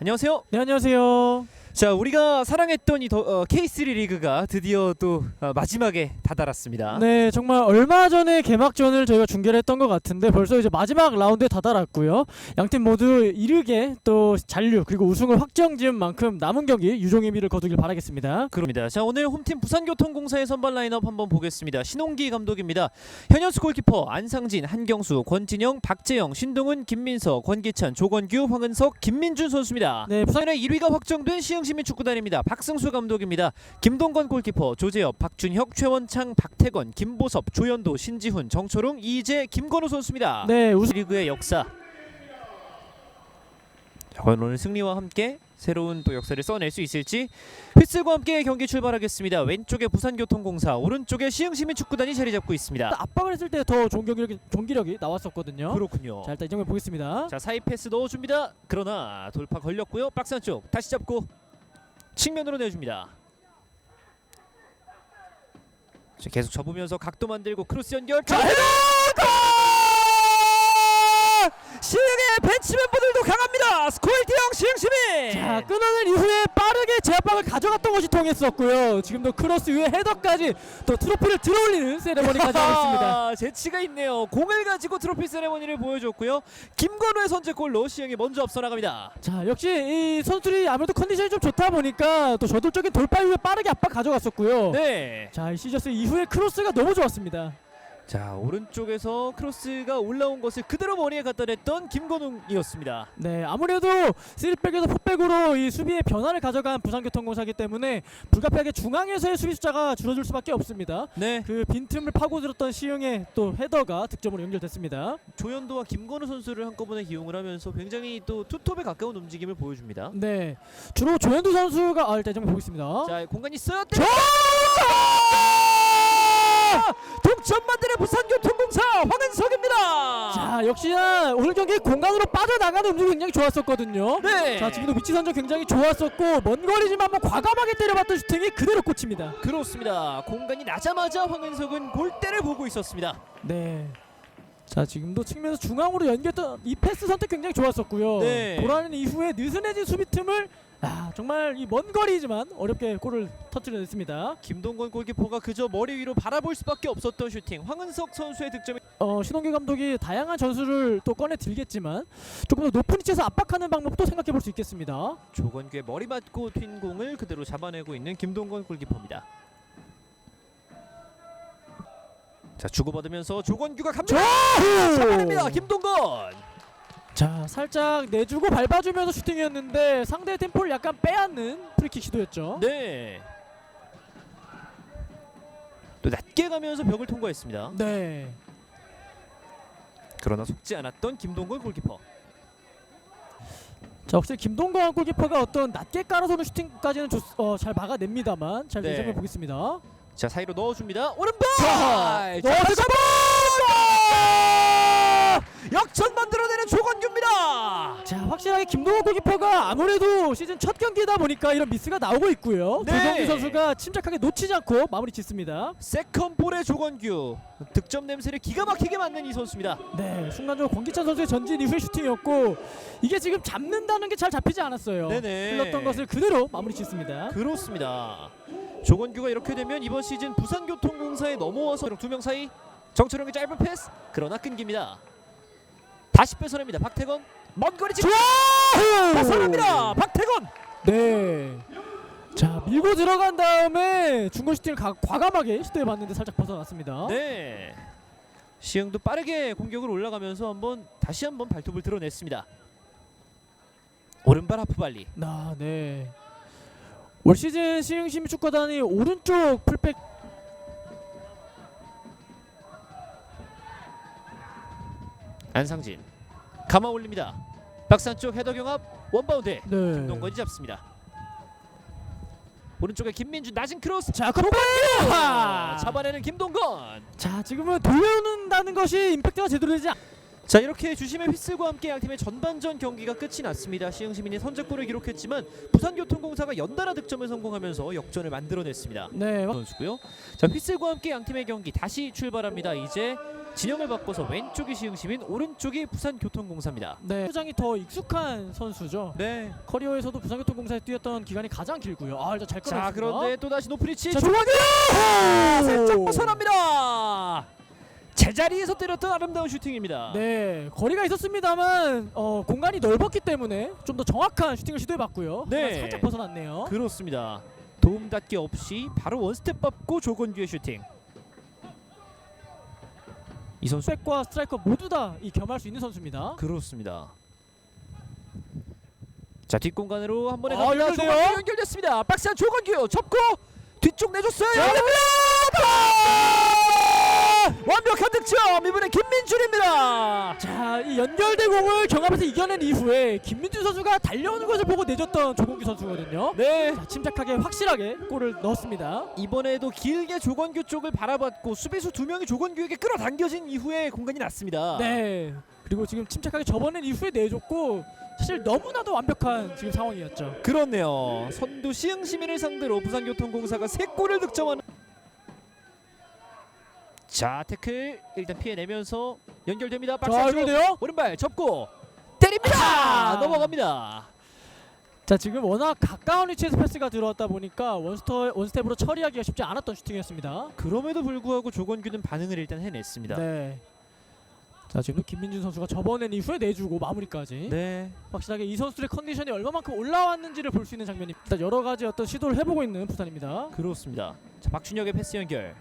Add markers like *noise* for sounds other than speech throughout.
안녕하세요. 네 안녕하세요. 자, 우리가 사랑했던 이 더, 어, K3 리그가 드디어 또 어, 마지막에 다다랐습니다. 네 정말 얼마 전에 개막전을 저희가 중계를 했던 것 같은데 벌써 이제 마지막 라운드에 다다랐고요. 양팀 모두 이르게 또 잔류 그리고 우승을 확정 지은 만큼 남은 경기 유종의 미를 거두길 바라겠습니다. 그럽니다. 자, 오늘 홈팀 부산교통공사의 선발 라인업 한번 보겠습니다. 신홍기 감독입니다. 현현수 골키퍼, 안상진, 한경수, 권진영, 박재영, 신동훈, 김민서, 권기찬, 조건규, 황은석, 김민준 선수입니다. 네 부산 부산의 1위가 확정된 시흥 시민 축구단입니다. 박승수 감독입니다. 김동건 골키퍼, 조재엽, 박준혁, 최원창, 박태건, 김보섭, 조현도, 신지훈, 정초롱, 이재, 김건우 선수입니다. 네 우승 리그의 역사. 자, 과연 오늘 승리와 함께 새로운 또 역사를 써낼 수 있을지 휘슬과 함께 경기 출발하겠습니다. 왼쪽에 부산교통공사, 오른쪽에 시흥시민축구단이 자리 잡고 있습니다. 압박을 했을 때 더 좋은 경기력이, 경기력이 나왔었거든요. 그렇군요. 자 일단 이 장면 보겠습니다. 자 사이 패스 넣어줍니다. 그러나 돌파 걸렸고요. 박스 안쪽 다시 잡고 측면으로 내줍니다. 자, 계속 접으면서 각도 만들고 크로스 연결. 자 헤더! 골! 시흥의 벤치 멤버들도 강합니다. 스코어 1대0 시흥시민. 자 끊어낸 이후에 빠르게 제압박을 가져갔던 것이 통했었고요. 지금도 크로스 위에 헤더까지 또 트로피를 들어올리는 세레머니까지 하고 있습니다. *laughs* 아, 재치가 있네요. 공을 가지고 트로피 세레머니를 보여줬고요. 김건우의 선제골로 시흥이 먼저 앞서 나갑니다. 자 역시 이 선수들이 아무래도 컨디션이 좀 좋다 보니까 또 저돌적인 돌파 이후에 빠르게 압박 가져갔었고요. 네. 자, 이 시저스 이후에 크로스가 너무 좋았습니다. 자 오른쪽에서 크로스가 올라온 것을 그대로 머리에 갖다 댔던 김건웅이었습니다. 네, 아무래도 3백에서 4백으로 이 수비의 변화를 가져간 부산교통공사기 때문에 불가피하게 중앙에서의 수비 숫자가 줄어들 수밖에 없습니다. 네 그 빈틈을 파고들었던 시흥의 또 헤더가 득점으로 연결됐습니다. 조현도와 김건우 선수를 한꺼번에 기용을 하면서 굉장히 또 투톱에 가까운 움직임을 보여줍니다. 네, 주로 조현두 선수가 아, 일단 좀 보겠습니다. 자 공간이 있어요. 때- 만드는 부산교통공사 황은석입니다. 자, 역시나 오늘 경기 공간으로 빠져나가는 움직임이 굉장히 좋았었거든요. 네. 자, 지금도 위치 선정 굉장히 좋았었고 먼 거리지만 한번 과감하게 때려봤던 슈팅이 그대로 꽂힙니다. 그렇습니다. 공간이 나자마자 황은석은 골대를 보고 있었습니다. 네. 자 지금도 측면에서 중앙으로 연결했던 이 패스 선택 굉장히 좋았었고요. 네. 돌아오는 이후에 느슨해진 수비 틈을 아 정말 이 먼 거리지만 어렵게 골을 터뜨려냈습니다. 김동건 골키퍼가 그저 머리 위로 바라볼 수밖에 없었던 슈팅. 황은석 선수의 득점이 어 신홍기 감독이 다양한 전술을 또 꺼내 들겠지만 조금 더 높은 위치에서 압박하는 방법도 생각해 볼 수 있겠습니다. 조건규의 머리 맞고 튄 공을 그대로 잡아내고 있는 김동건 골키퍼입니다. 자 주고받으면서 조건규가 갑니다. 잡아냅니다. 김동건. 자 살짝 내주고 밟아주면서 슈팅이었는데 상대의 템포를 약간 빼앗는 프리킥 시도였죠. 네. 또 낮게 가면서 벽을 통과했습니다. 네. 그러나 속지 않았던 김동건 골키퍼. 자 확실히 김동건 골키퍼가 어떤 낮게 깔아서는 슈팅까지는 좋- 어, 잘 막아냅니다만 잘 네. 대장면 보겠습니다. 자 사이로 넣어줍니다. 오른발. 넣어주고 역전 만들어내는 조건규입니다. 자 확실하게 김동건 골키퍼가 아무래도 시즌 첫 경기다 보니까 이런 미스가 나오고 있고요. 네. 조경기 선수가 침착하게 놓치지 않고 마무리 짓습니다. 세컨볼의 조건규 득점 냄새를 기가 막히게 맡는 이 선수입니다. 네 순간적으로 권기찬 선수의 전진 이후의 슈팅이었고 이게 지금 잡는다는 게 잘 잡히지 않았어요. 네네. 흘렀던 것을 그대로 마무리 짓습니다. 그렇습니다. 조건규가 이렇게 되면 이번 시즌 부산교통공사에 넘어와서 두 명 사이 정철영의 짧은 패스 그러나 끊깁니다. 다시 뺏어냅니다. 박태건 먼 거리 직 벗어납니다. 박태건 네. 자 밀고 들어간 다음에 중거 슈팅을 가, 과감하게 시도해 봤는데 살짝 벗어났습니다. 네. 시흥도 빠르게 공격을 올라가면서 한번 다시 한번 발톱을 드러냈습니다. 오른발 하프발리. 아, 네. 올 시즌 시흥시민 축구단이 오른쪽 풀백 안상진 감아 올립니다. 박스 안쪽 헤더 경합 원바운드. 네. 김동건이 잡습니다. 오른쪽에 김민주 낮은 크로스 자, 그럼 아, 잡아내는 김동건. 자, 지금은 돌려놓는다는 것이 임팩트가 제대로 되지 않... 자 이렇게 주심의 휘슬과 함께 양팀의 전반전 경기가 끝이 났습니다. 시흥시민이 선제골을 기록했지만 부산교통공사가 연달아 득점을 성공하면서 역전을 만들어냈습니다. 네, 막- 선수고요. 자 휘슬과 함께 양팀의 경기 다시 출발합니다. 이제 진영을 바꿔서 왼쪽이 시흥시민, 오른쪽이 부산교통공사입니다. 네. 부장이 더 익숙한 선수죠. 네. 커리어에서도 부산교통공사에 뛰었던 기간이 가장 길고요. 아, 일단 잘자 끊었습니다. 그런데 또 다시 노프리치 자, 조광규 살짝 오! 벗어납니다. 제자리에서 때렸던 아름다운 슈팅입니다. 네, 거리가 있었습니다만 어, 공간이 넓었기 때문에 좀 더 정확한 슈팅을 시도해봤고요. 네. 살짝 벗어났네요. 그렇습니다. 도움닫기 없이 바로 원스텝 밟고 조건규의 슈팅. 이 선수 백과 스트라이커 모두 다 이 겸할 수 있는 선수입니다. 그렇습니다. 자 뒷공간으로 한 번에 아, 갑니다. 연결돼요? 조건규 연결됐습니다. 박스 한 조건규 접고 뒤쪽 내줬어요. 자, 연결됩니다. 완벽한 득점 이번엔 김민준입니다. 자, 이 연결된 공을 경합에서 이겨낸 이후에 김민준 선수가 달려오는 것을 보고 내줬던 조공규 선수거든요. 네. 자, 침착하게 확실하게 골을 넣었습니다. 이번에도 길게 조건규 쪽을 바라봤고 수비수 두 명이 조건규에게 끌어당겨진 이후에 공간이 났습니다. 네. 그리고 지금 침착하게 접어낸 이후에 내줬고 사실 너무나도 완벽한 지금 상황이었죠. 그렇네요. 선두 시흥 시민을 상대로 부산교통공사가 세 골을 득점하는. 자 태클 일단 피해내면서 연결됩니다. 박스 자, 안쪽. 오른발 접고 때립니다. 아! 넘어갑니다. 자, 지금 워낙 가까운 위치에서 패스가 들어왔다 보니까 원스터 원스텝으로 처리하기가 쉽지 않았던 슈팅이었습니다. 그럼에도 불구하고 조건규는 반응을 일단 해냈습니다. 네. 자, 지금 김민준 선수가 접어낸 이후에 내주고 마무리까지 네. 확실하게 이 선수의 컨디션이 얼마만큼 올라왔는지를 볼 수 있는 장면입니다. 일단 여러 가지 어떤 시도를 해보고 있는 부산입니다. 그렇습니다. 자 박준혁의 패스 연결.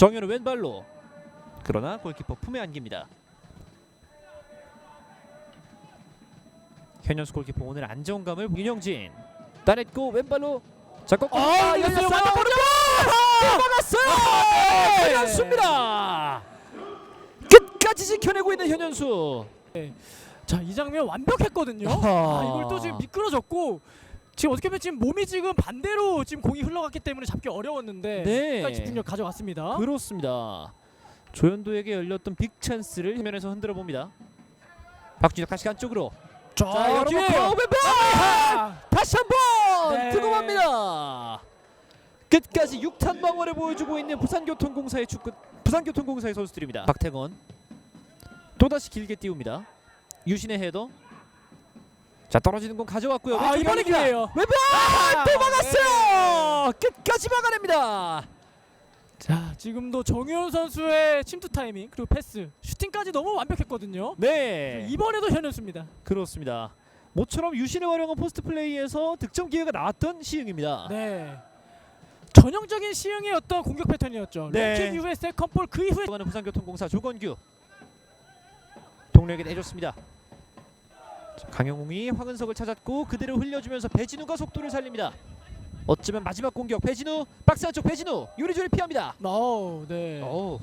정현우 왼발로. 그러나 골키퍼 품에 안깁니다. 현현수 골키퍼 오늘 안정감을 윤영진 따냈고 왼발로 자 꺾고 아, 이겼어요. 막았어요. 현현수입니다. 끝까지 지켜내고 있는 현현수. 자, 이 장면 완벽했거든요. 아, 이걸 또 지금 미끄러졌고 지금 어떻게 보면 지금 몸이 지금 반대로 지금 공이 흘러갔기 때문에 잡기 어려웠는데 네. 끝까지 집중력 가져갔습니다. 그렇습니다. 조현도에게 열렸던 빅 찬스를 화면에서 흔들어 봅니다. 박준혁 다시 안쪽으로. 자, 자, 여러분 왼발 아, 다시 한번 네. 뜨거합니다. 끝까지 6탄 방어를 보여주고 있는 부산교통공사의 축구 부산교통공사의 선수들입니다. 박태건 또 다시 길게 띄웁니다. 유신의 헤더. 자 떨어지는 공 가져왔고요. 아, 이번에. 기회예요. 왼발 아, 또 막았어요. 끝까지 막아냅니다. 자, 지금도 정효원 선수의 침투 타이밍 그리고 패스, 슈팅까지 너무 완벽했거든요. 네. 이번에도 현현수입니다. 그렇습니다. 모처럼 유신을 활용한 포스트 플레이에서 득점 기회가 나왔던 시흥입니다. 네. 전형적인 시흥의 어떤 공격 패턴이었죠. 네. 롱킥 이후에 세컨볼 그 이후에 부산교통공사 조건규 동료에게 내줬습니다. 자, 강영웅이 황은석을 찾았고 그대로 흘려주면서 배진우가 속도를 살립니다. 어쩌면 마지막 공격 배진우 박스 안쪽 배진우 요리조리 피합니다. 오, 네. 오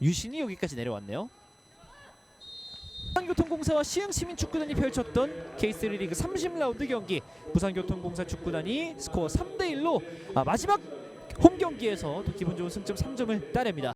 유신이 여기까지 내려왔네요. 부산교통공사와 시흥시민축구단이 펼쳤던 K3 리그 30라운드 경기 부산교통공사 축구단이 스코어 3대 1로 아, 마지막 홈 경기에서 또 기분 좋은 승점 3점을 따냅니다.